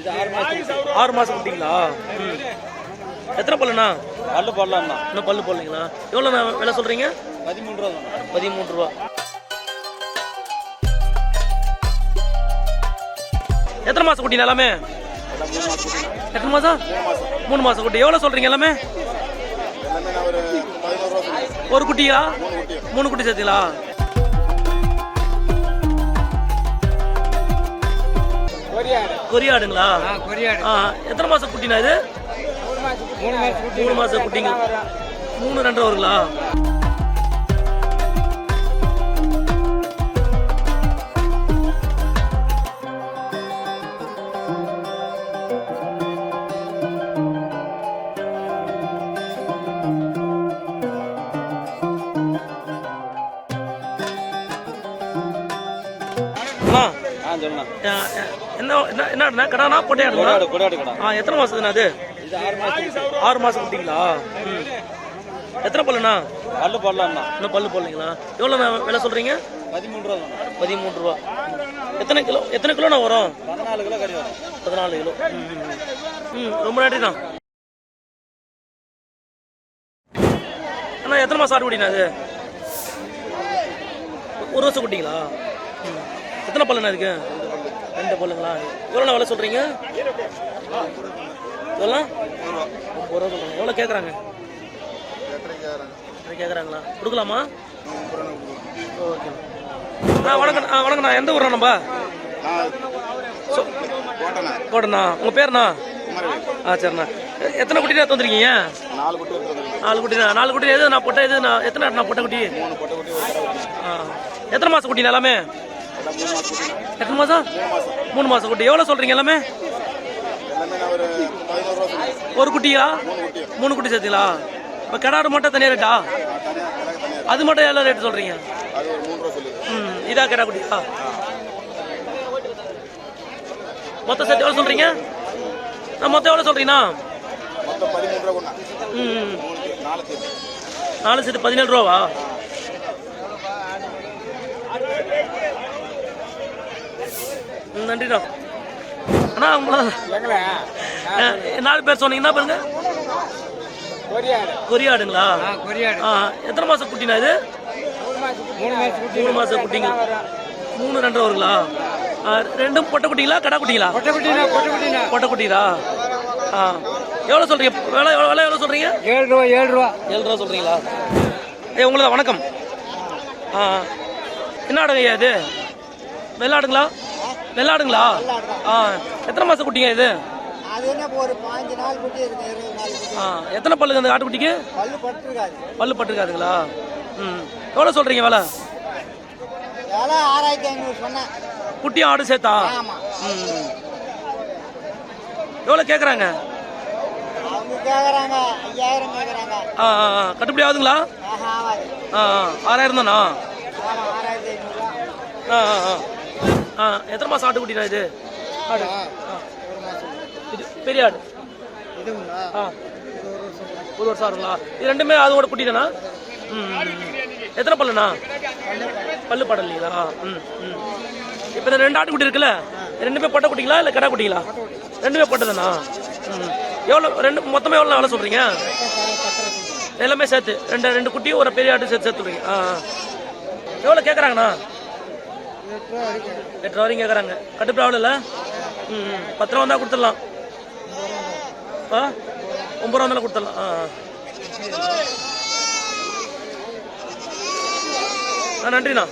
இது ஆறு மாதம் ஆறு மாதம் குட்டிங்களா ம் எத்தனை பல்லுண்ணா? பல்லு போடலாம்ண்ணா. இன்னும் பல்லு போடலைங்களா? எவ்வளோ விலை சொல்கிறீங்க பதிமூணு ரூபா பதிமூன்று ரூபா. எத்தனை மாதம் குட்டி எல்லாமே? எத்தனை மாதம் மூணு மாதம் குட்டி. எவ்வளோ சொல்கிறீங்க எல்லாமே? ஒரு குட்டியா? மூணு குட்டி சேர்த்தீங்களா? கொரியாடுங்களா? எத்தனை மாதம் குட்டினா இது? மூணு மாசம் குட்டிங்க மூணு ரெண்டு வருங்களா? ஆ, என்ன என்ன கடானா பொட்டையாடுங்களா கொடாடு கொடாடு கடா ஆ எத்தனை மாசத்துக்குண்ணா அது? ஆறு மாசம் குட்டிங்களா. எத்தனை பல்லுண்ணா? பல்லு போடலாம்ண்ணா. இன்னும் பல்லு போடலைங்களா? எவ்வளோ விலை சொல்றீங்க? பதிமூணு ரூபா ரூபா. எத்தனை கிலோ எத்தனை கிலோண்ணா வரும்? பதினாலு கிலோ கறி வரும். பதினாலு கிலோ. ம், ரொம்ப நன்றிண்ணா. அண்ணா எத்தனை மாதம் ஆடு அது? ஒரு வருஷம் குட்டிங்களா. எத்தனை பல்லுண்ணா இருக்கு ரெண்டு பல்லுங்களா? எவ்வளோண்ணா விலை சொல்கிறீங்க இதெல்லாம் முப்பது ரூபா சொல்கிறீங்க எவ்வளோ கேட்குறாங்க? கேட்குறாங்களா கொடுக்கலாமா? ஓகே. ஆ வணக்கம் ஆ வணக்கண்ணா. எந்த ஊர்ண்ணா நம்ம? போட்டண்ணா உங்கள் பேருண்ணா? ஆ சரிண்ணா. எத்தனை குட்டி தான் தந்துருக்கீங்க நாலு குட்டி நாலு குட்டி. தான் நாலு குட்டி எது? நான் போட்டேன் எது நான் எத்தனை நான் பொட்டை குட்டி குட்டி குட்டி ஆ. எத்தனை மாதம் குட்டி எல்லாமே? எத்தனை மாதம் மூணு மாதம் குட்டி. எவ்வளோ சொல்கிறீங்க எல்லாமே? ஒரு குட்டியா? மூணு குட்டி மூணு சேர்த்தீங்களா? இப்போ கிடாடு மட்டும் தனியாக ரேட்டா? அது மட்டும் எவ்வளோ ரேட் சொல்கிறீங்க ம் இதா கிடா குட்டியா? மொத்தம் சேர்த்து எவ்வளோ சொல்கிறீங்க நான் மொத்தம் எவ்வளோ சொல்கிறீங்கண்ணா ம் நாலு சேர்த்து பதினேழு ரூபாவா? நன்றிண்ணா அண்ணா உங்களா நாலு பேர் சொன்னீங்க என்ன பாருங்க. கொரியாடு. கொரியாடுங்களா? ஆ எத்தனை மாதம் குட்டினா இது? மூணு மாசம் குட்டி. மூணு மாதம் குட்டிங்க. மூணு ரெண்டு வருங்களா ரெண்டும் பொட்டை குட்டிங்களா கடா குட்டிங்களா? பொட்டை குட்டிங்களா ஆ. எவ்வளோ சொல்கிறீங்க விலை எவ்வளோ விலை எவ்வளோ சொல்கிறீங்க ஏழு ரூபா ஏழு ரூபா. ஏழு ரூபா சொல்கிறீங்களா ஏ உங்களுக்கு வணக்கம். ஆ என்ன ஆடுங்க ஐயா இது? வெள்ளாடுங்களா வெள்ளாடுங்களா ஆ எத்தனை மாதம் குட்டிங்க இது? அது என்ன இப்போ ஒரு பாஞ்சு நாள் குட்டி இருக்கு இருபது நாள் குட்டி. ஆ எத்தனை பல்லுங்க அந்த ஆட்டுக்குட்டிக்கு? பல்லு பட்டுருக்காது. பல்லு பட்டிருக்காதுங்களா? ம் எவ்வளோ சொல்கிறீங்க விலை? குட்டியும் ஆடு சேர்த்தா? ம் எவ்வளோ கேட்குறாங்க ஆ ஆ கட்டுப்படி ஆகுதுங்களா? ஆ ஆ. ஆறாயிரம் தானா? ஆ ஆ ஆ. ஆ எத்தனை மாதம் ஆட்டுக்குட்டினா இது? ஆடு. இது பெரிய ஆடு. ஆ. ஒரு வருஷம் ஆகுங்களா இது ரெண்டுமே அதோட குட்டி தானா ம் எத்தனை பல்லுண்ணா? பல்லு படம் இல்லைங்களா? ம் ம். இப்போ இந்த ரெண்டு ஆட்டுக்குட்டி இருக்குல்ல ரெண்டுமே பொட்டை குட்டிங்களா இல்லை கடா குட்டிங்களா? ரெண்டுமே பொட்டை தானா ம். எவ்வளோ ரெண்டு மொத்தமாக எவ்வளோ எவ்வளோ சொல்கிறீங்க எல்லாமே சேர்த்து ரெண்டு ரெண்டு குட்டியும் ஒரு பெரிய ஆட்டு சேர்த்து சேர்த்து சொல்கிறீங்க ஆ ஆ. எவ்வளோ கேட்குறாங்கண்ணா எட்டு ரூபா வரைக்கும் கேட்குறாங்க கட்டுப்படி இல்லை? ம் பத்து ரூபா வந்தால் கொடுத்துடலாம். ஆ? ஒம்பது ரூபா இருந்தாலும் கொடுத்துடலாம். ஆ ஆ. ஆ நன்றிண்ணா.